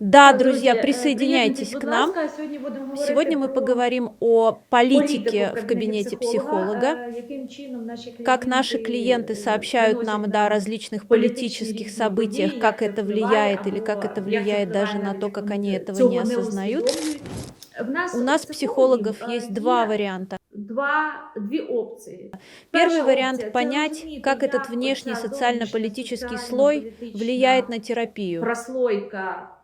Да, Так, друзья, друзі, е, присоединяйтесь приєднуйтесь, к будь нам. ласка. Сьогодні будемо говорити Сегодня мы про поговорим о политике політику в кабинете психолога, е, яким чином наші как наши клиенты е, сообщают приносять нам да, о различных политических різні событиях, події, как як это впливає, влияет или або как это як влияет даже впливає, на навіть то, як как вони они этого цього не осознают. усвідомлюють. В нас, У нас психологов психологів, е, есть два є варианта. Два, дві опції. Первый Перша вариант опція – це понять, розуміти, как як этот внешний оця социально-политический зовнішня слой соціально-політична влияет на терапию. прослойка е,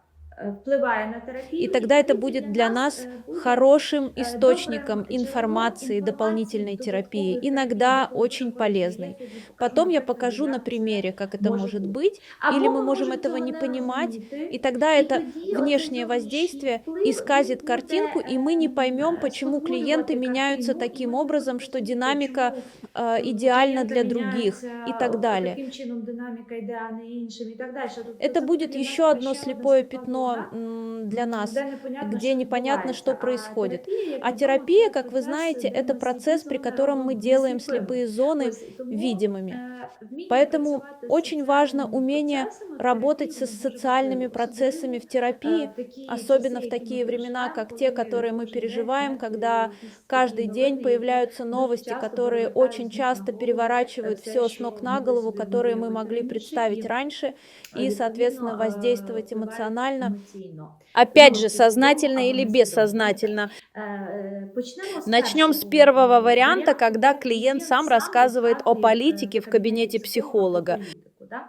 впливає на терапію. И тогда это тоді будет для нас е, буде хорошим э, источником добрым информации, джерелом дополнительной информации, терапии, додатковой иногда терапии, очень додатковой полезной. терапии, Потом я как покажу на реализация примере, как это может может быть. быть, Або или мы ми можем можемо этого цього не не понимать, розуміти, и тогда і это тоді оцей внешнее зовнішній воздействие вплив, исказит він картинку, буде, и мы не е, поймем, е, почему клиенты створювати меняются картину, таким і ми образом, просто что почуємо, динамика чому, э, е, идеальна клієнта для других міняється, и так далее. Таким чином динаміка йде, а не іншим, і так далі. Тобто Это це будет для нас еще одно ще одна слепое сліпа пятно зона, м, для нас, де непонятно, где що непонятно, что відбувається. происходит. терапія, як А відомо, терапия, це как вы процес, знаете, де это ми процесс, сліпі при зони котором мы робимо делаем сліпими. слепые зоны Ось, тому, видимыми. е, вміння Поэтому працювати з очень важно соціальними умение процесами в работать со терапії дуже социальными важливо. процессами в Особливо, терапии, е, такі особенно часи, в які такие ми времена, переживаємо, как те, коли которые мы кожен переживаем, день когда якісь каждый такі день новини, появляются дуже новости, часто которые повертають очень з ніг часто на голову, переворачивают все, все с що ног на могли голову, собі которые мы уявити могли раніше, представить і, раньше, и, відповідно, соответственно, е, воздействовать впливають эмоционально. емоційно. Опять Ну, же, свідомо сознательно або или несвідомо. бессознательно. Е, е, Почнемо з Начнем с першого первого варіанту, варианта, когда де клиент сам рассказывает о розказує, е, политике в кабінеті кабинете психолога психолога. про політику, да?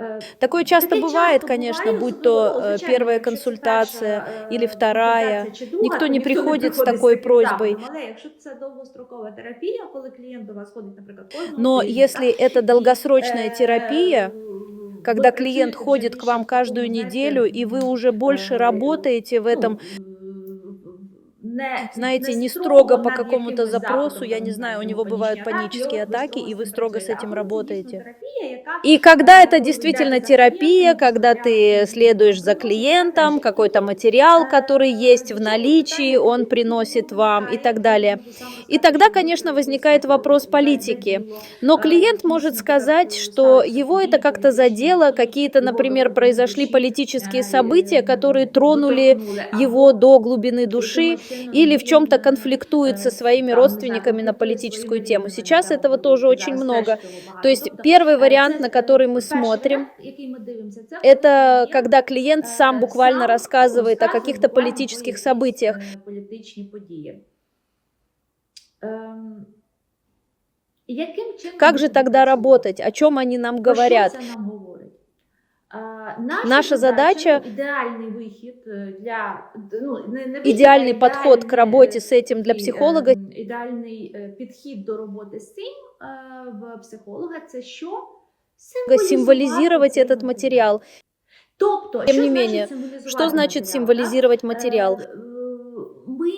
Е, Такое часто Таке бывает, часто конечно, буває, будь особливо, то ну, э, звичайно, первая якщо це консультация перша, е, или вторая. консультація чи друга, Никто то не приходит с приходить такой таким просьбой. запитом. Але якщо це довгострокова терапія, коли клієнт до вас ходить, наприклад, кожного Но тижня, если это так, долгосрочная е, терапия, ви когда працюєте клиент вже ходит к більше вам в такому, каждую знаєте, неделю, и вы уже больше е, работаете в этом, ну, не, знаете, не строго строго по над какому-то якимось запросу, запитом, я там, не знаю, у знаю, него бывают панічні панические от ви атаки, и вы строго с этим працюєте. А работаете. це дійсно терапія, яка, И когда е, это действительно терапия, когда ты следуешь за клиентом, какой-то материал, который есть в наличии, он приносит вам и так далее. И тогда, конечно, возникает вопрос политики. Но клиент может сказать, что его это как-то задело, какие-то, например, произошли политические события, которые тронули его до глубины души или в чем-то конфликтует со своими родственниками на политическую тему. Сейчас этого тоже очень много. То есть первый вариант, на который мы смотрим, это когда клиент сам буквально рассказывает о каких-то политических событиях. Політичні події. Ем, яким чином Как же ми тогда працюємо? работать? О чем они нам Про говорят? наша, Наша задача- ну, ідеальний вихід е, для ну, не, не вихід, Идеальный а подход к ідеальний, работе с этим для такий, психолога ем, ідеальний е, підхід до роботи з цим е, в психолога це що? символизировать цей этот материал. Тобто, Тем що не значить менее, символізувати Что значит матеріал, символизировать да? материал? Е, Ми,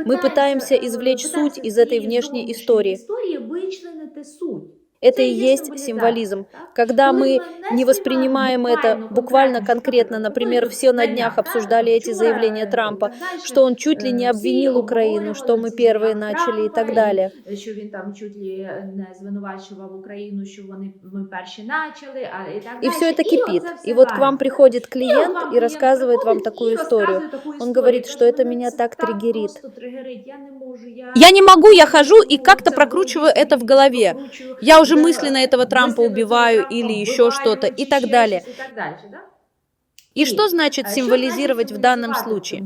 е, Мы пытаемся е, извлечь пытаємося суть из з этой цієї внешней зовнішньої истории. історії вичленити суть. Это Це и є есть символізація, символизм. так? Когда Коли мы не не воспринимаем сприймаємо это буквально конкретно, например, все на днях обсуждали эти заявления Трампа, что он чуть ли не обвинил Украину, что мы первые начали и так далее. Що він там чуть ли не звинувачував Україну, що вони ми перші начали, а і так И далі. все это кипит. оце все И вот к вам варить. приходит І от клиент вам и клієнт рассказывает вам приходить такую і историю. розказує таку Он історію. говорит, Каже, что это «Мене меня це так триггерит». просто тригерить, я не можу, я... Я не могу, я хожу и Ну, как-то це прокручиваю було это в голове. прокручую, Я уже да, мысленно этого Трампа мысленно убиваю Трампа или еще вбиваю, что-то и чи так ще далее. щось, І так далі, да? И что значит А що символизировать значить в данном символізувати в случае?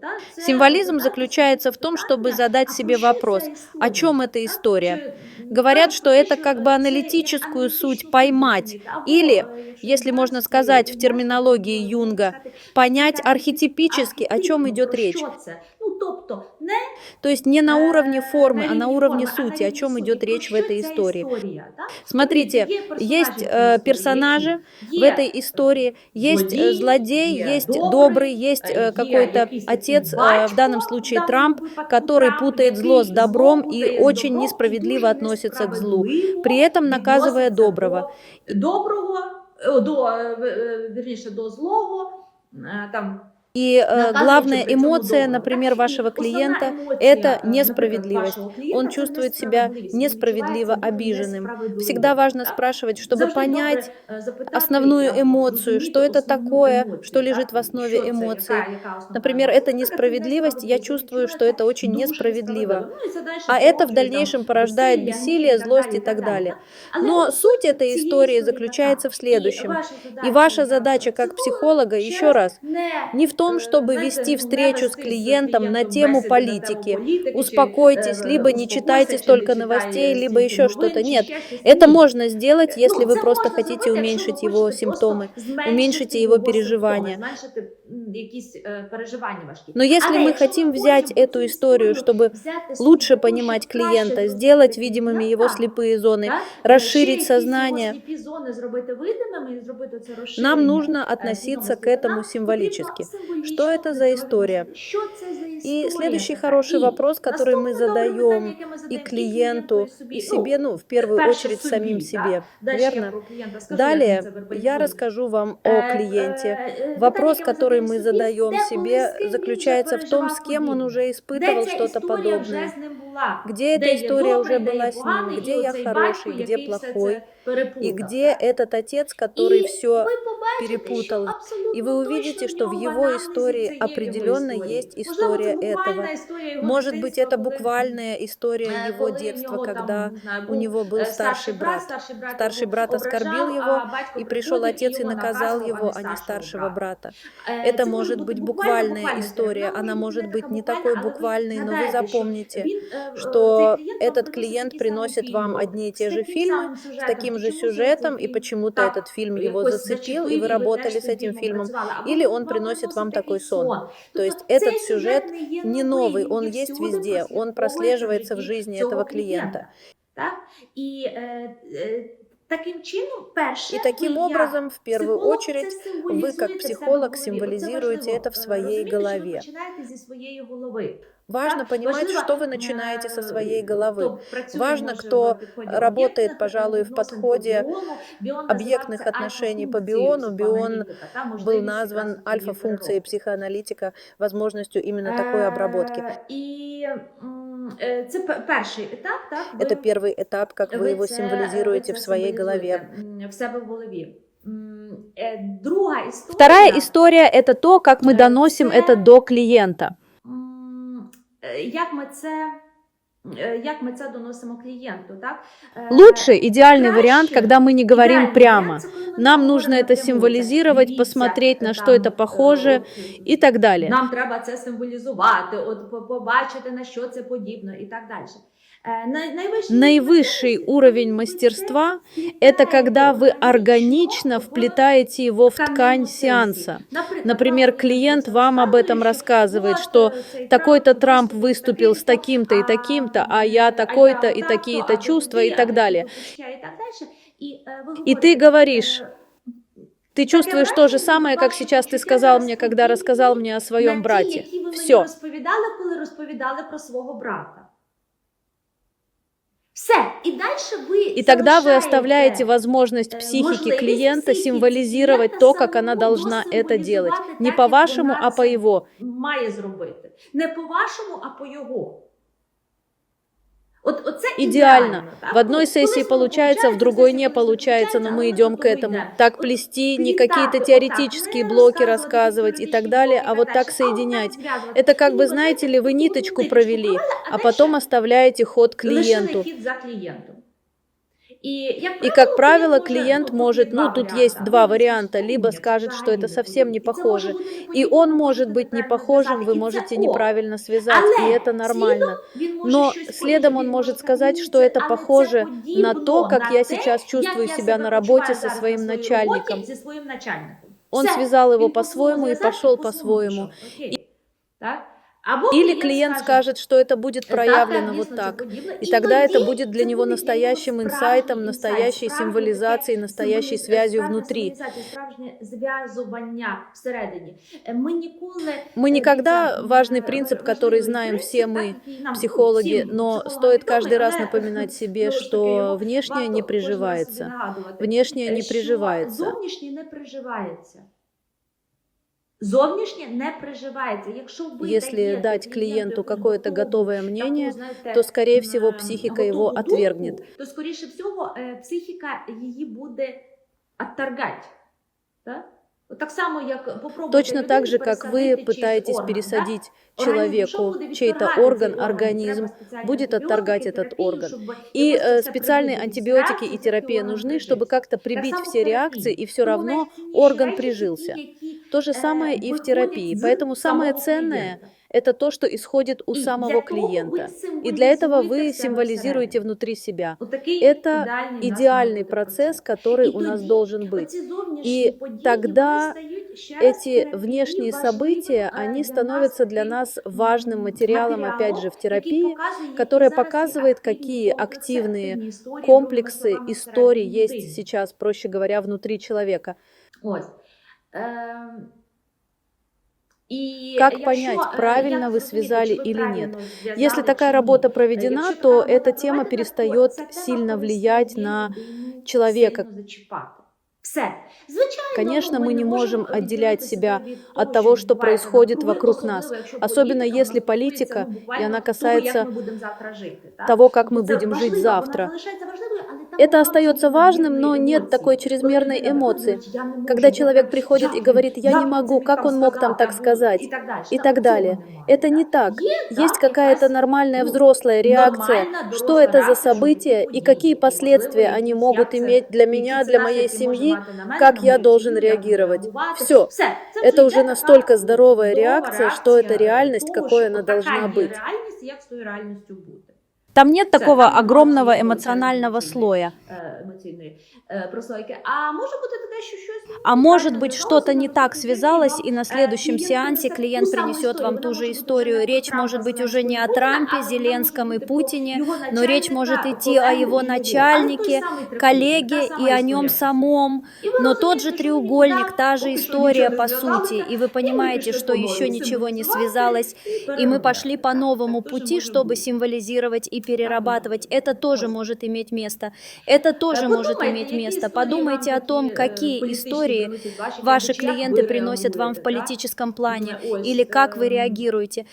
цьому випадку, да? Це Символизм задати заключается в том, чтобы питання, задать а себе про що вопрос, ця о історія, чем эта да? история. Чи, Говорят, так, что те, это как бы це як аналитическую суть аналітичну поймать, суть розуміти, или, або, е, якщо если можно українською, сказать в можна терминологии сказати, Юнга, сказати, понять так, архетипически, о чем архетипно, идет про речь. що це? Ну, тобто, не То есть не на е, уровне формы, а на рівні уровне форми, а на сути, о рівні чем суті. идет Про речь в що этой ця история. історія, да? Смотрите, Є персонажі есть в цій э, історії, персонажи які? в Є этой истории, есть э, злодій, злодей, є есть добрий, добрый, есть е, э, є какой-то якийсь такий отец, э, в батько, данном случае в даному Трамп, випадку который Трамп, путает який зло с добром путає и з очень добром, і несправедливо дуже относится к злу, несправедливо при этом наказывая відноситься доброго. До доброго, е, до, е, в- е, вірніше, до злого, е, там, И э, Наказуючи главная при цьому эмоция, доброго, например, так? І вашего основна клиента емоція, это е, наприклад, несправедливость. вашого клієнта Он це чувствует себя несправедливість. Він несправедливо відчуває себе обиженным. несправедливим, Всегда важно так? спрашивать, чтобы Завжди понять добре, е, запитати, основную е, эмоцию, зрозуміти что это основну такое, емоцію, что лежит так? в основе Що це, эмоций. яка- яка основна Например, емоція? это Наприклад, це несправедливость, я чувствую, что это очень дуже несправедливо. несправедливо. Ну, і це далі А это в породжує, дальнейшем там, порождает весілля, бессилие, так злость далі, и так так далі. далее. Але Но суть этой цієї истории історії заключается така. в следующем. І ваша задача, И ваша як задача как психолога, ще еще раз, не, не в том, е, чтобы знаєте, вести не встречу с вести клиентом на клієнтом тему бесіди на тему политики. політики, чи, Успокойтесь, е, либо не успокойся, читайте чи столько не читай новостей, либо стільки еще новин, что-то. чи Нет, ще щось. это Ні. можно сделать, если Ну, вы це просто можна хотите зробити, якщо уменьшить ви его хочете просто симптомы. зменшити уменьшите его його переживання. симптоми, зменшити м, якісь е, переживання важкі. Но если Але мы якщо хотим ми взять хочемо эту цю историю, історію чтобы взяти лучше собі, понимать щоб краще клиента, зрозуміти сделать видимыми клієнта, его слепые зоны, так? расширить Ще якісь сознание, його сліпі зони зробити видимими і зробити це розширення. нам нужно е, относиться к свідомості. этому Нам символически. Что это за история? Що це за історія? И следующий така? хороший І вопрос, который мы наступне добре питання, задаем яке ми и задаємо клиенту, собі. и Ну, себе, ну, в первую перше очередь собі, самим так? себе. Далі я Верно? про клієнта скажу, як ми Далее це я вербалізуємо. расскажу вам о Е, клиенте. е, е, Вопрос, питання, яке который мы собі, задаем де, коли, з себе, ким він заключается вже в том, переживав с кем он подібне. уже Де испытывал ця что-то історія подобное. вже з ним була? Где эта Де є история добрий, уже де є была с ним, поганий, где і я оцей хороший, батько, где який все це плохой, переплутав, и где так? этот отец, который І все ви побачите, перепутал. що абсолютно И вы увидите, точно в что в нього его анамнезі истории це є його определенно історія. есть Можливо, история це буквальна этого. історія його Может быть, дитинства, это коли, буквальная история е, его коли в детства, нього когда там, не знаю, у був, него был е, старший брат. старший брат, Старший його брат оскорбил ображав, его, а батько И пришел приходив отец и його наказал наказував, его, а старшого не старшего брата. брата. Е, Это це может може быть бути буквальная буквальна история, Вона она може может бути быть не така такой буквальна, але ви буквальной, но вы згадайте, що запомните, він, е, е, что цей клієнт вам этот приносить клиент такі приносит самі вам фільми, одни и з те же таким фильмы, самим с сюжетом. таким же Чому цей сюжетом, и фільм почему-то так этот фильм его якось зацепил, зачепив, и і вы ви работали теж с этим фільмом фильмом. працювали. Або Или він он вам приносит вам приносить такой такий сон. сон. То есть Тобто этот цей сюжет не є не новий, новый, он він есть всюди везде, он прослідковується прослеживается в житті жизни цього этого клиента. Так? І е, е, таким чином, перше, И таким ви, як образом, в первую психолог, очередь, це вы символізуєте как в себе в психолог голові. Оце символизируете важливо, это в е, своей розуміти, що ви голове. починаєте зі своєї голови. Важно Так? понимать, Важливо, что вы е, начинаете со своей головы. хто працює, Важно, може, кто в підході работает, об'єктних пожалуй, в відносин по подходе біону. Біон объектных називається отношений по альфа-функцією биону. Бион психоаналітика, та был можливість назван якраз альфа-функцией переробки. психоаналитика, возможностью именно такой обработки. Е, І м, е, це пе- перший етап, так? ви- Это первый этап, как вы ви его це- символизируете ви в це своей голове. символізуєте, м, в себе в голові. М, е, Друга історія. Вторая история – это то, как мы Э, доносим це- это до клиента. м, е, Як ми це. е, Як ми це доносимо клієнту, так? Е, Лучший, идеальный краще, вариант, когда мы не говорим ідеальний прямо. варіант це коли ми Нам не нужно говоримо это напряму, символизировать, дивіться, посмотреть, на там, что это е, похоже от, и так далее. Нам треба це символізувати, от по- побачити, на що це подібно і так далі. Наивысший уровень мастерства – это когда вы органично вплетаете его в ткань сеанса. Например, клиент вам об этом рассказывает, что такой-то Трамп выступил с таким-то и таким-то, а я такой-то и такие-то чувства и так далее. И ты говоришь, Ты чувствуешь то же самое, как сейчас ты сказал мне, когда рассказал мне о своем брате. Все. розповідали, коли розповідали про свого брата. Все. І далі ви И тогда вы залишаєте, оставляете возможность э, психике можливість клиента психіці символизировать клієнта то, как она самому должна это делать. досимволізувати Не так, по як вашему, вона а по це его. Має зробити. Не по вашому, а по його. От, оце Идеально. так? В одной Ну, сессии колись воно получается, в получається, другой сесії не колись получается, но получається, мы але идем до к того этому. йдемо. Так От плести не плітати какие-то отак, теоретические не блоки розказувати рассказывать и теоретичні так далее, блоки а і вот так так далі. А от соединять. зв'язувати. Это как І бы, от знаете ли, вы ниточку ниточку провели, а далі потом оставляете ход лишили клиенту. хід за клієнтом. І, як И, как правило, може, клиент ну, может, тут є ну, два тут варіанти. есть два Або варианта, він либо ні, скажет, что взагалі это не совсем не подібне. І це похоже, може бути и подібне, он ви может можете быть не неправильно похожим, зв'язати, вы і це можете ок. неправильно связать, Але и это нормально. Він може Но щось следом подібне, он він может може сказать, подібне, что это але це похоже на подібно то, как на я те, сейчас як чувствую я себя себе на работе почуваю со зараз своим на своїй начальником. роботі зі своїм начальником. Он Все. связал его Він по-своему и зв'язав пошел по-своєму. по-своему. Окей. Так? Або Или клиент скажет, что это будет «Так, проявлено так, вот дійсно, це так. подібно». И тогда это тоді будет для це него буде для настоящим нього инсайтом, справжній настоящей інсайт, справжнє символизацией, таке настоящей символіз- связью справжня внутри. символізація, справжнє зв'язування всередині. Е, Ми ніколи Мы е, никогда, дивіться, важный е, принцип, важливий который знаем принцип, все так, мы, який нам, ну, психологи, всім но психологам стоит каждый відомий, раз але, напоминать себе, знову ж таки, что його внешнее варто не кожен раз собі приживается. нагадувати, Внешнее е, не що приживается. Если дать клиенту какое-то готовое мнение, то, скорее всего, психика его отвергнет. То, скорее всего, психика ее будет отторгать. Да? Точно так же, как вы пытаетесь пересадить человеку чей-то орган, организм будет отторгать этот орган. И э, специальные антибиотики и терапия нужны, чтобы как-то прибить все реакции, и все равно орган прижился. То же самое и в терапии. Поэтому самое ценное это то, что исходит у самого клиента. И для этого вы символизируете внутри себя. Это идеальный процесс, который у нас должен быть. И тогда эти внешние события, они становятся для нас важным материалом, опять же, в терапии, которая показывает, какие активные комплексы истории есть сейчас, проще говоря, внутри человека. Вот. И как понять, правильно вы связали или нет? Если такая работа проведена, то эта тема перестает сильно влиять на человека. Конечно, мы не можем отделять себя от того, что происходит вокруг нас, особенно если политика, и она касается того, как мы будем жить завтра. Это остается важным, но нет такой чрезмерной эмоции. Когда человек приходит и говорит, я не могу, как он мог там так сказать, и так далее. Это не так. Есть какая-то нормальная взрослая реакция, что это за события и какие последствия они могут иметь для меня, для моей семьи, как я должен реагировать. Все. Это уже настолько здоровая реакция, что это реальность, какой она должна быть. Там нет такого огромного эмоционального слоя. А может быть, а что-то не так связалось, и на следующем сеансе клиент принесет вам ту же историю. Речь может быть уже не о Трампе, Зеленском и Путине, но речь может идти о его начальнике, коллеге и о нем самом. Но тот же треугольник, та же история по сути. И вы понимаете, что еще ничего не связалось. И мы пошли по новому пути, чтобы символизировать и перерабатывать. Это тоже может иметь место. Это тоже может иметь место место. Подумайте о том, какие истории ваши клиенты приносят вам в политическом плане или как вы реагируете.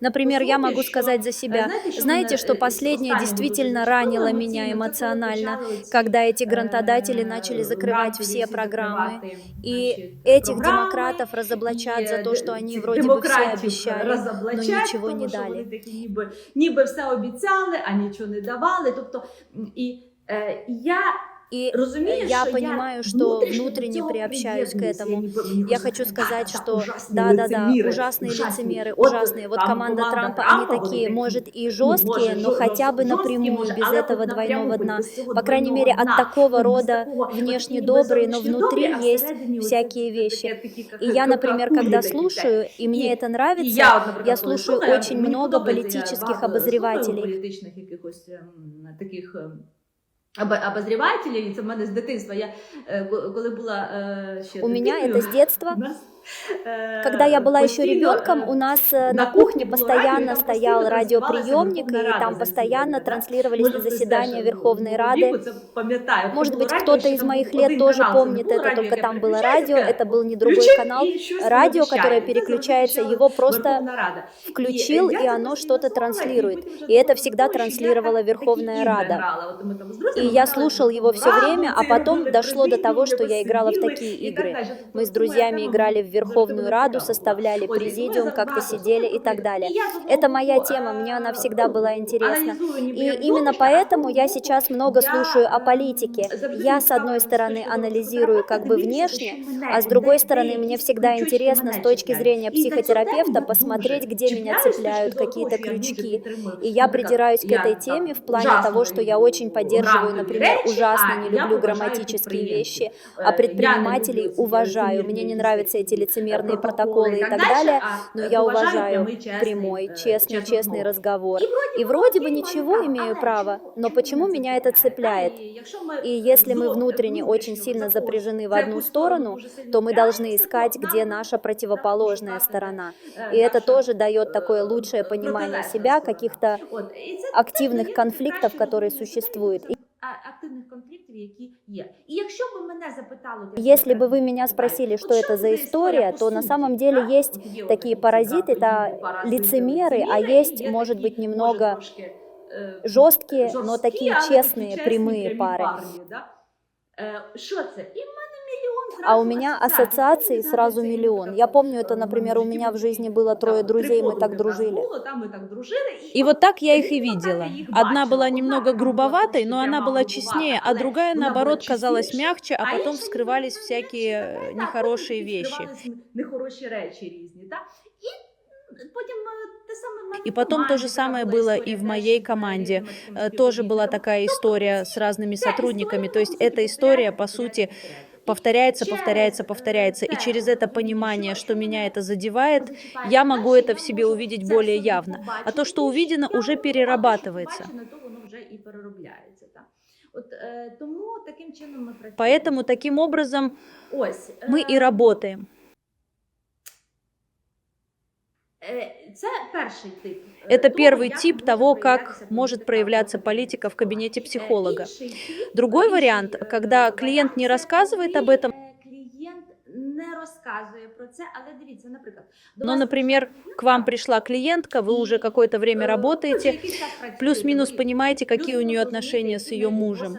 Например, я могу сказать за себя, знаете, что последнее действительно ранило меня эмоционально, когда эти грантодатели начали закрывать все программы, и этих демократов разоблачат за то, что они вроде бы все обещали, но ничего не дали. Ніби все обіцяли, а нічого не давали. Тобто, і я и э, Разумеешь, я понимаю, что внутренне приобщаюсь к этому. Я хочу сказать, что да, да, да, ужасные лицемеры, ужасные. Вот команда Трампа, они такие, может и жесткие, но хотя бы напрямую без этого двойного дна. По крайней мере, от такого рода внешне добрые, но внутри есть всякие вещи. И я, например, когда слушаю, и мне это нравится, я слушаю очень много политических обозревателей обозреватель, це это мене з дитинства. Я коли була ще у мене це з дитинства. Когда я была еще ребенком, у нас э, на кухне постоянно стоял радиоприемник, и там постоянно транслировались заседания Верховной Рады. Может быть, кто-то из моих лет тоже помнит это, только там было радио, это был не другой канал. Радио, которое переключается, его просто включил, и оно что-то транслирует. И это всегда транслировала Верховная Рада. И я слушал его все время, а потом дошло до того, что я играла в такие игры. Мы с друзьями играли в Верховную Раду, составляли президиум, как-то сидели и так далее. Это моя тема, мне она всегда была интересна. И именно поэтому я сейчас много слушаю о политике. Я, с одной стороны, анализирую как бы внешне, а с другой стороны, мне всегда интересно с точки зрения психотерапевта посмотреть, где меня цепляют какие-то крючки. И я придираюсь к этой теме в плане того, что я очень поддерживаю, например, ужасно не люблю грамматические вещи, а предпринимателей уважаю. Мне не нравятся эти лицемерные протоколы и так далее, но я уважаю прямой, честный, честный разговор. И вроде бы ничего имею право, но почему меня это цепляет? И если мы внутренне очень сильно запряжены в одну сторону, то мы должны искать, где наша противоположная сторона. И это тоже дает такое лучшее понимание себя, каких-то активных конфликтов, которые существуют И А, активних конфліктів, цифри, які є. І якщо б мене запитали, от я Если бы вы меня спросили, что это за история, то на самом деле есть такие паразиты, это лицемеры, а есть, может быть, немного жесткие, но такие честные, прямые пары. да? Е, Що це? І в мене мільйон А у зразу меня асоціацій. ассоциации Це сразу взагалі миллион. так Я от, помню, это, е, например, у житті меня в було. жизни было трое Так, друзей, мы три так подруги в нас дружили. Було, там ми так дружили. И от вот так я их и Рідко видела. мене їх Одна бачила. была Одна немного там була грубоватой, трошки но она пряма была грубовата, честнее, а але другая, вона наоборот, була казалась чистіша. мягче, а А потом інша вскрывались була всякие менше, э, так, нехорошие потім вещи. вскривались Нехороші речі різні, так? І потім е, те саме в мене И в потом то команді же така самое була было історія и в теж моей з команде. різними Э, такими Тоже была співробітниками. такая история с разными Ця сотрудниками. історія, То есть вона эта тільки история, по повторяється, сути, повторяється, повторяется, Через, повторяется, э, повторяется. И те, через от это ви понимание, що- что що меня мене это задевает, зачіпає я далі, могу это в себе можу увидеть це более собі явно. А побачити то, что і увидено, я уже роблю, а то, що перерабатывается. побачено, то воно вже і переробляється. Так? От, е, тому таким чином ми працюємо. Поэтому таким образом Ось, мы е, и работаем. Это того, первый як тип може того, проявлятися как может політика проявляться в политика в кабинете Е, психолога. інший тип, Другой інший, вариант, е, когда клиент не варіант, це рассказывает коли, об этом, е, Клієнт не розказує про це, але дивіться, наприклад, до но, вас например, к вам пришла клиентка, вы уже какое-то время Е, работаете, ну, якийсь час працюєте, плюс-минус ви понимаете, какие у плюс-мінус нее розумієте, отношения с які ее в неї мужем.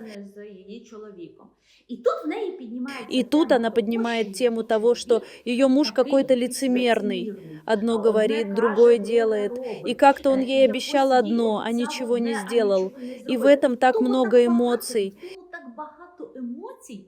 відносини з її чоловіком. І тут в неї піднімається И тут тема она того, поднимает що тему того, что ее муж такий какой-то якийсь лицемерный. лицемірний. Одно Одне говорит, каже, другое друге делает. робить. И как-то он Е, ей якось обещал їй одно, а обіцяв ничего одне, не а сделал. нічого не И в зробив. этом так Тому много багато, эмоций. тому так багато емоцій.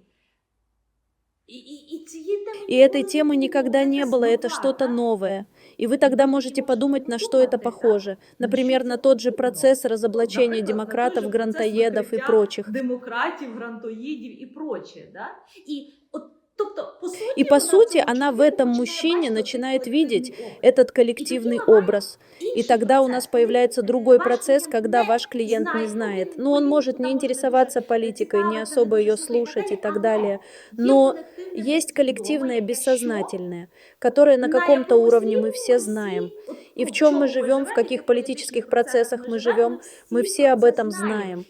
І, і, і цієї теми И ніколи этой темы не никогда було, не це было, это нова, что-то так? новое. И вы тогда можете подумать, на что это похоже. Например, на тот же процесс разоблачения Наприклад, на той демократов, же грантоедов процес и викриття прочих. Демократів, грантоїдів і прочее. Да? І от, тобто, по суті, И по вона сути, цьому она в чоловіку этом починає мужчине бачити начинает цей видеть колективний образ. этот коллективный образ. И Інший тогда у процес, нас коли, появляется е, другой ваш процесс, клієнт когда не ваш клиент не знає, знает. ну, Ну, он він может там не може интересоваться дуже политикой, не цікавитися, особо дуже ее слухати слушать и так але далее. є Но колективне есть коллективное свідоме, бессознательное, которое на на каком-то якомусь уровне мы рівні все ми знаем. всі, от, И ну, в чем мы чому ви живем, в живете, каких в политических процессах мы живемо, живем, мы всі все про об це этом знаємо. знаем.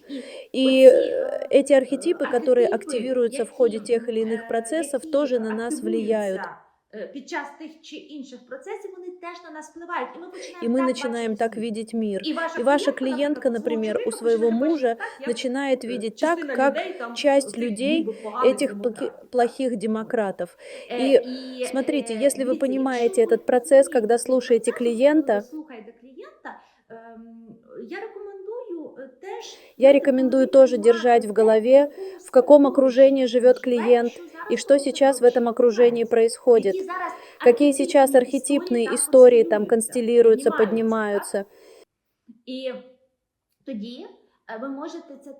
І И оці, э, е, эти архетипы, которые архетипи, активируются в ходе які, тех или иных е, процессов, які тоже на нас влияют. активуються, е, Під час тих чи інших процесів вони теж на нас впливають, і ми починаємо И мы так начинаем бачити так світ. видеть мир. І ваша, И ваша клієнтка, клиентка, наприклад, например, у свого своего чоловіка мужа починає бачити так, як, начинает е, видеть частина так, как людей, там, часть тих людей ніби поганих этих плохи- демократів. плохих демократов. Е, И і, смотрите, е, если вы дивіться, понимаете якщо этот ви процесс, розумієте когда цей слушаете процес, коли клиента, ви слухаєте клієнта, ем, я рекомендую е, теж я рекомендую тоже держать в голове, в каком окружении живет клиент и что сейчас в этом окружении происходит. Какие сейчас архетипные истории там констелируются, поднимаются.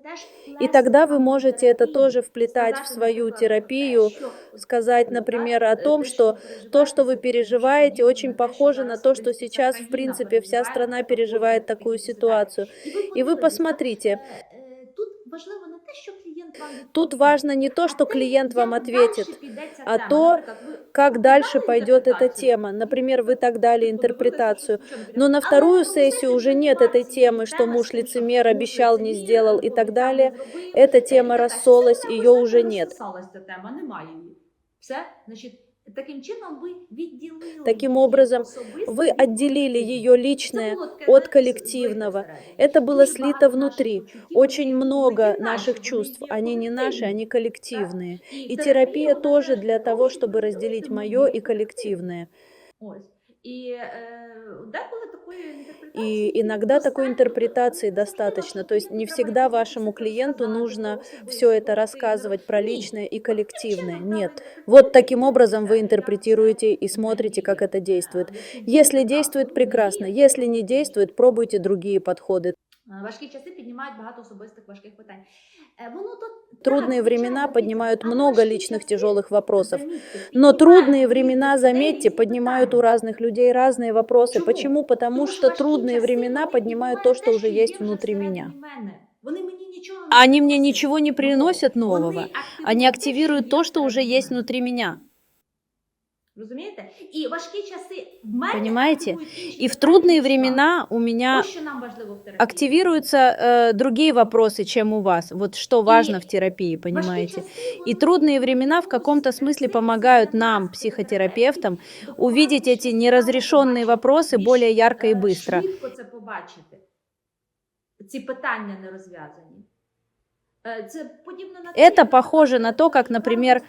Теж И тогда вы можете это тоже вплетать в свою терапию, сказать, например, о том, что то, что вы переживаете, очень похоже на то, что сейчас, в принципе, вся страна переживает такую ситуацию. И вы посмотрите, Е, Тут важливо не те, що клієнт вам Тут відповість, важно не то, а что те, клиент вам як ответит, дальше піде ця а тема. то, Наприклад, ви как дальше дали пойдет эта інтерпретацію. тема. Например, вы так дали Тобто ви интерпретацию. це щось Но на Але вторую на сессию сесії уже нет этой ситуації, темы, что тема муж з тим, що лицемер муж обещал, не лицемір, сделал и обіцяв, так не далее. зробив, Эта е, тема і така, рассолась, все, ее вона уже вже нет. розсосалась ця тема, немає її. Все, значить, таким чином ви відділили Таким її образом, особисте Вы від отделили колективного. ее Це личное було таке, от знаєте, коллективного. безпосередньо. Это было Дуже слито багато наших внутри. почуттів, Очень які много не наші, наших вони чувств. є Они не наши, колективні. они коллективные. І И терапия вона тоже теж для того, щоб чтобы розділити разделить моє мое и і коллективное. Ось. І е, деколи такої інтерпретації. И иногда такой достатньо. интерпретации Тобто, достаточно. То есть не треба всегда якось вашему це клиенту сказати, нужно особисто, все это колективно. рассказывать про Ні. личное и Таким коллективное. чином, Нет. там, Вот таким образом вы интерпретируете и смотрите, как это действует. Если действует, прекрасно. Если не действует, пробуйте другие подходы. Е, Важкі часи піднімають багато особистих важких питань. Е, Воно тут Трудные так, времена звичайно, поднимают але много важкі личных часи, тяжелых вопросов. замітьте, Но піднімають трудные у времена, різних людей заметьте, різні поднимают у питання. разных людей разные вопросы. Чому? Почему? Потому Тому что важкі трудные часи, времена вони поднимают то, піднімають что те, уже є есть вже внутри всередині меня. мене. Вони мені нічого не Они мне приносять. ничего не приносят Вони нового. активують Они те, активируют що то, є что уже всередині есть мене. внутри меня. Розумієте? І важкі часи в мене Понимаете? активують інші И в питання, трудные ніж вам. времена у меня Ось що нам важливо в терапії. активируются э, другие вопросы, чем у вас. Вот что важно в терапии, Важкі понимаете? часи, И вони трудные времена в каком-то смысле помогают нам, психотерапевтам, увидеть эти неразрешенные вопросы более ярко и быстро. Швидко це побачити. Ці питання не розв'язані. Е, Це подібно на те, Это як- похоже на то, как, например,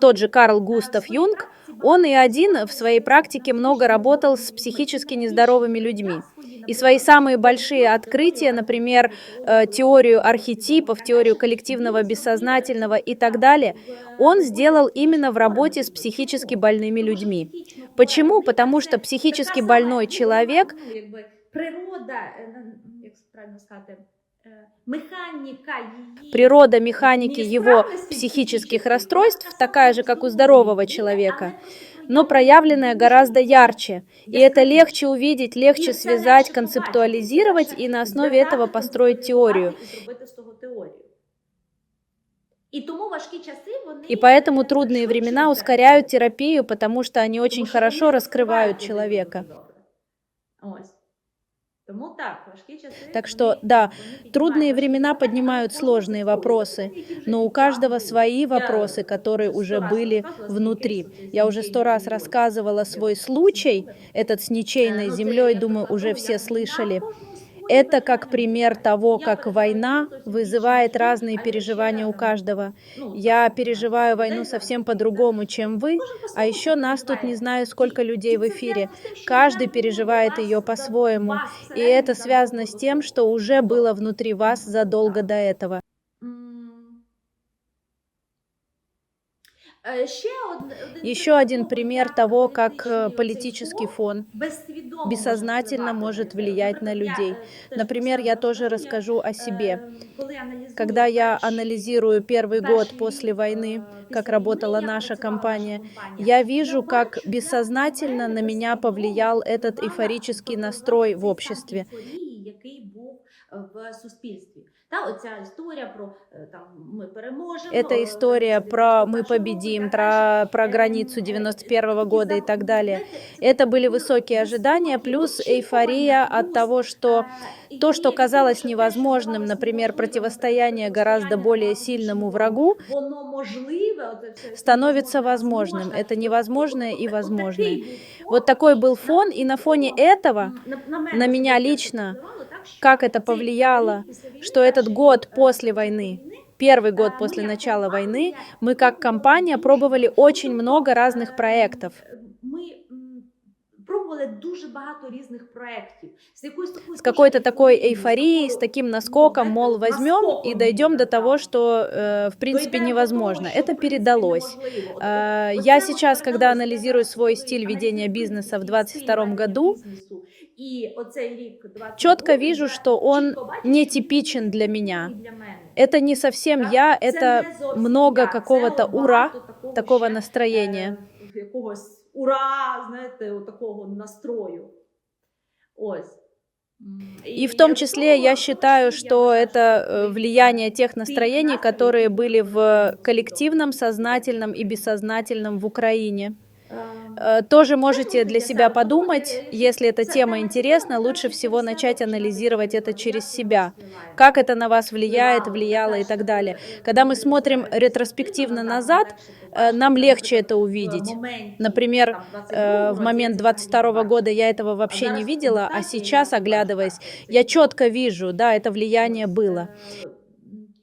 тот же Карл Густав Юнг, он и один в своей практике много работал с психически нездоровыми людьми. И свои самые большие открытия, например, э, теорию архетипов, теорию коллективного бессознательного и так далее, он сделал именно в работе с психически больными людьми. Почему? Потому что психически больной человек Ну, якби природа, е, на- як правильно сказати, е, механіка її Природа механики его психических расстройств такая же, как у здорового человека, но проявленная гораздо ярче. И это легче увидеть, легче связать, концептуализировать и на основе этого построить теорию. І зробити з того теорію. І тому важкі часи вони И поэтому трудные швидше времена йдуть. ускоряют терапию, потому что они очень Тому що хорошо вони раскрывают розкривають человека. так, важкі часи. Так вони- что, да, вони Трудные піднімають времена важкі поднимают питання, сложные кожен вопросы, який вже но у є каждого план. свои Я вопросы, которые сто уже раз были рассказывала, внутри. скільки Я уже сто раз случаїв рассказывала свой случай, этот с ничейной Ну, це землей, я думаю, просто уже кажу, все я слышали. на кожному своє Это питання как пример відповідаю. того, Я как переживаю война хтось вызывает більше, разные а переживания у ще там, каждого. ну, Я там, переживаю людей войну там, совсем так, по-другому, чем вы, Кожен а по-своєму еще нас тут переживає. не знаю сколько людей в І це эфире. зв'язано з тим, що Каждый я переживает вас ее за- по-своему, вас и всередині это связано с задовго тем, до что уже было внутри вас задолго до этого. Еще один приклад, пример як того, как політичний э, оцей политический фон фон безсвідомо бессознательно впливати может на це. влиять на Наприклад, я, людей. е, теж Например, про я себе тоже розкажу. расскажу о Я, себе. е, коли аналізую Когда я перші, анализирую первый перший год рік, после е, войны, как після работала війни, як наша працювала компания, наша компанія, я вижу, как бачу, як бессознательно на меня безсвідомо повлиял этот впливала- эйфорический впливав настрой в цей обществе. стан ейфорії, який був е, в суспільстві. Та оця історія про е, там ми переможемо. Это е, история там, про «Мы 91-го победим», року і так далі. про, про Ем, границу е, 91 такі года и так забу- далее. знаєте, це Это были дуже высокие ожидания, високі плюс очікування, эйфория от плюс, того, что е, то, что і казалось те, що те, що невозможным, здавалось например, неможливим, противостояние гораздо противостояння более набагато сильному більшому врагу, воно можливе, оце все становится невозможне, возможным. возможне. Это невозможное и От- от возможное. такий був фон, Вот такой был і фон, и на фоне этого, м, на, мене на меня особисто лично, впливало так, що как это цей повлияло, рік після війни, что этот перший год рік, е, после після войны, війни, первый год е, после ми як начала войны, компанія мы как компания пробовали очень много разных проектов. Ми м, пробували дуже багато різних проєктів. З, якоюсь такою С какой-то дуже такой ейфорією, эйфорией, с такою, таким наскоком, ну, мол, знаєте, возьмем и наскоком дойдем до так. того, что, э, в принципе, Дойдемо до невозможно. того, що, Это в принципі, передалось. неможливо. От- Э, от Я це от сейчас, когда передалось анализирую якраз, свой коли стиль ведения американський бизнеса в стиль 22 ведення году, бізнесу, і оцей рік 22 четко року, вижу, я что он чітко бачу, що нетипичен для він меня. для мене. Это не совсем Так? я, Це это не зовсім много я, це какого-то от ура, багато такого такого ще, настроения. е, якогось ура, знаєте, от такого настрою. Ось. М, И в том я числе думала, я тому считаю, що я что вважаю, это що э, ти- влияние тех ты настроений, настрой, которые ты были в настрой. коллективном, сознательном и бессознательном в Украине. Ем, Э, Тоже можете можете для для себя себя подумать, подумать, если эта це тема тема интересна, цікава, лучше краще всего через себе начать починати анализировать это аналізувати, через як себя. на вас впливає. Как это на вас влияет, Впливало, влияло и дальше так ви, далее. е, Когда мы коли смотрим розбираєтесь ретроспективно сильно назад, дальше э, побачите, нам там, легче наприклад, это в увидеть. моменті, Например, там, Э, 22-го В момент році я 22 цього не года бачила. я этого вообще А не зараз видела, а фантазія, сейчас, я оглядываясь, бачу, я це четко вижу, да, это влияние было. Е,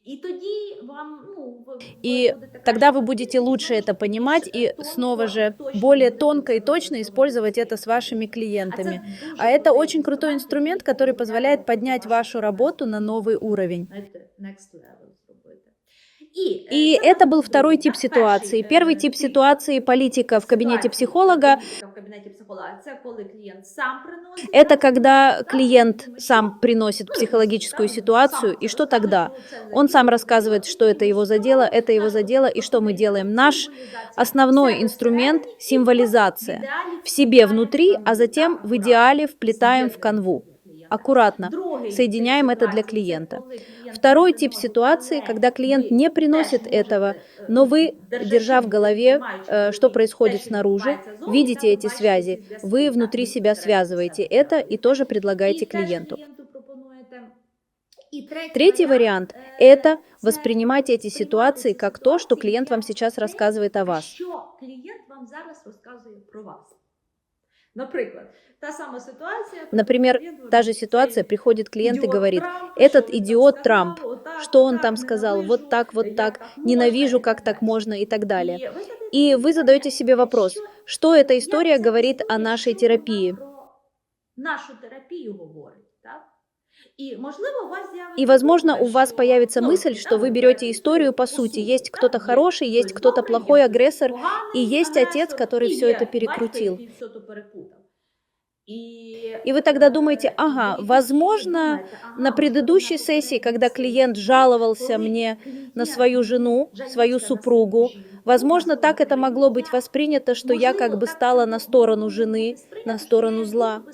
І тоді вам, ну, ви- ви И будете тогда вы краще будете лучше розуміти, это понимать більше, и тонко, снова же точно более будете тонко и це точно використовувати. использовать это с вашими А це клиентами. дуже А это крутий очень крутой инструмент, який который позволяет дозволяє поднять вашу работу на новый уровень. И це это был другий, второй так, тип перший, ситуации. е, Первый тип тип ситуации политика в кабинете ситуації, психолога. політика в кабінеті психолога. Це коли клієнт сам приносить. Это когда так, клиент тому сам що, приносит ну, психологическую сам- ситуацию, сам и це что розказує, тогда? що це Он сам не- рассказывает, что это его задело, это его задело, и что мы делаем. Наш основной инструмент – символизация. В себе внутри, а затем в идеале вплетаем в канву. аккуратно. Другий Соединяем тип это для ситуації, клиента. це коли клієнт Второй не тип може ситуации, але когда клиент ви не приносит теж можете, этого, е, но вы, держачи держа в голове, маючи э, в что голові происходит те, що снаружи, відбувається зовні, видите там ви эти бачите связи, ці зв'язки, вы так, внутри ви себя всередині связываете себе это и тоже предлагаете І теж клиенту. клієнту пропонуєте. І третій, Третий вариант – е, это це воспринимать эти ситуации как то, что клиент вам сейчас рассказывает о вас. Например, клієнт та же говорить, ситуация, «Цей приходит клиент и ідіот говорит, Трамп, этот що він там идиот сказав, Трамп, отак, что он отак, там сказал, ненавижу, вот так, вот як так, можна ненавижу, і как так так далі. можно и так далее. І ви задаєте И вы задаете себе вопрос, що что эта Як история ця говорит о історія, нашей що вона терапии. Про нашу терапію говорить, И, возможно, у вас появится мысль, что вы берете историю по сути. Есть кто-то хороший, есть кто-то плохой агрессор, и есть отец, который все это перекрутил. И вы тогда думаете, ага, возможно, На предыдущей сессии, когда клиент жаловался мне на свою жену, свою супругу, возможно, так это могло быть воспринято, что я как бы стала на сторону жены, на сторону зла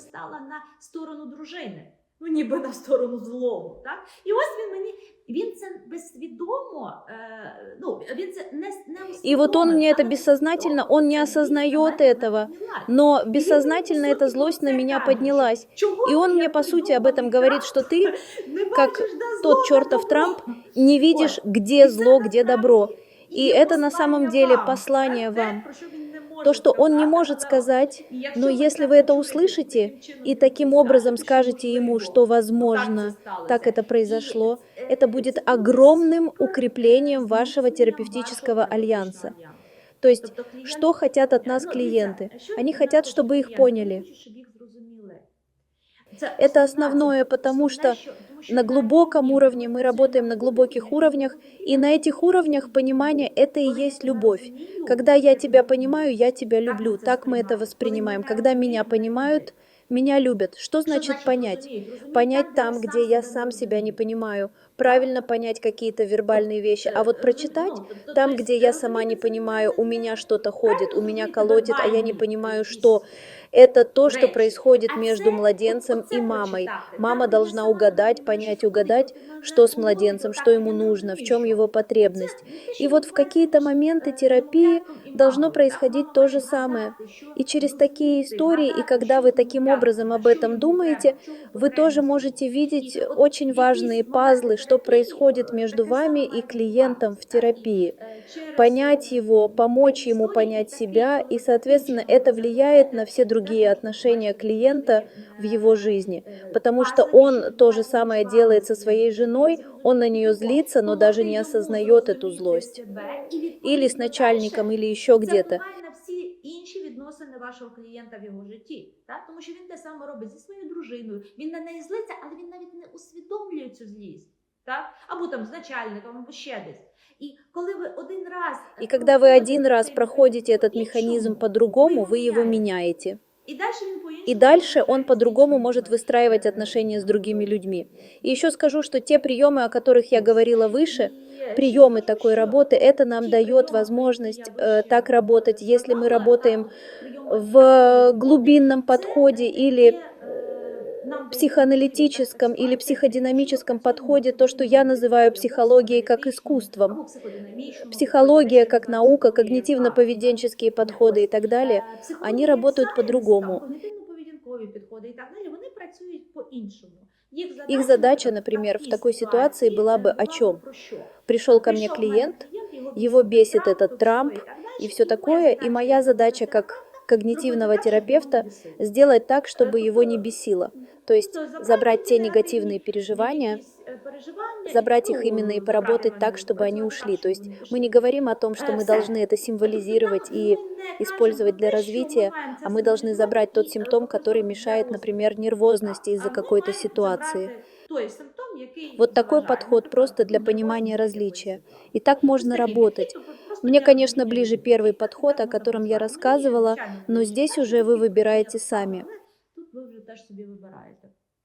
Ви стала на сторону дружини. Ну, ніби на сторону злому. Так? І ось він мені, він це безсвідомо, е, ну, він це не, не И вот он мне это усвідомив, але бессознательно, он не це осознает дійсно этого, піднялась. но бессознательно эта злость на меня поднялась. Чого И он ти мне, як по сути, об этом придуманий говорит, Трамп, что ты не как бачиш, де тот зло, де чертов добро? Трамп не видишь, где зло, где добро. И это на самом деле послание вам. То, что он не может сказать, но если вы это услышите и таким образом скажете ему, что возможно так это произошло, это будет огромным укреплением вашего терапевтического альянса. То есть, что хотят от нас клиенты? Они хотят, чтобы их поняли. Это основное, потому что на глубоком уровне мы работаем на глубоких уровнях, и на этих уровнях понимания это и есть любовь. Когда я тебя понимаю, я тебя люблю. Так мы это воспринимаем. Когда меня понимают, меня любят. Что значит понять? Понять там, где я сам себя не понимаю. Правильно понять какие-то вербальные вещи. А вот прочитать там, где я сама не понимаю, у меня что-то ходит, у меня колотит, а я не понимаю, что. Это то, что происходит между младенцем и мамой. Мама должна угадать, понять, угадать, что с младенцем, что ему нужно, в чем его потребность. И вот в какие-то моменты терапии должно происходить то же самое. И через такие истории, и когда вы таким образом об этом думаете, вы тоже можете видеть очень важные пазлы, что происходит между вами и клиентом в терапии. Понять его, помочь ему понять себя, и, соответственно, это влияет на все другие отношения клиента в его жизни, потому что он то же самое делает со своей женой, он на нее злится, но даже не осознает эту злость. Или с начальником, или еще где-то. Це впливає на всі інші відносини вашого клієнта в його житті. Так? Тому що він те саме робить зі своєю дружиною. Він на неї злиться, але він навіть не усвідомлює цю злість. Так? Або там з начальником, або ще десь. І коли ви один раз И когда вы один раз проходите этот механизм по-другому, вы его меняете. І дальше він по-іншому И дальше он по-другому может выстраивать отношения с другими людьми. И еще скажу, что те приемы, о которых я говорила выше, приемы такой работы, это нам дает возможность э, так работать, если мы работаем в глубинном подходе или психоаналитическом или психодинамическом подходе, то, что я называю психологией как искусством. Психология как наука, когнитивно-поведенческие подходы и так далее, они работают по-другому. Когнитивно-поведінкові підходи і так далі, вони працюють по-іншому. Их задача, например, в такой ситуации была бы о чем? Пришел ко мне клиент, его бесит этот Трамп и все такое, и моя задача как когнитивного терапевта сделать так, чтобы его не бесило. То есть забрать те негативные переживания, забрать их именно и поработать так, чтобы они ушли. То есть мы не говорим о том, что мы должны это символизировать и использовать для развития, а мы должны забрать тот симптом, который мешает, например, нервозности из-за какой-то ситуации. Вот такой подход просто для понимания различия. И так можно работать. Мне, конечно, ближе первый подход, о котором я рассказывала, но здесь уже вы выбираете сами. Тут ви вже теж собі вибираєте.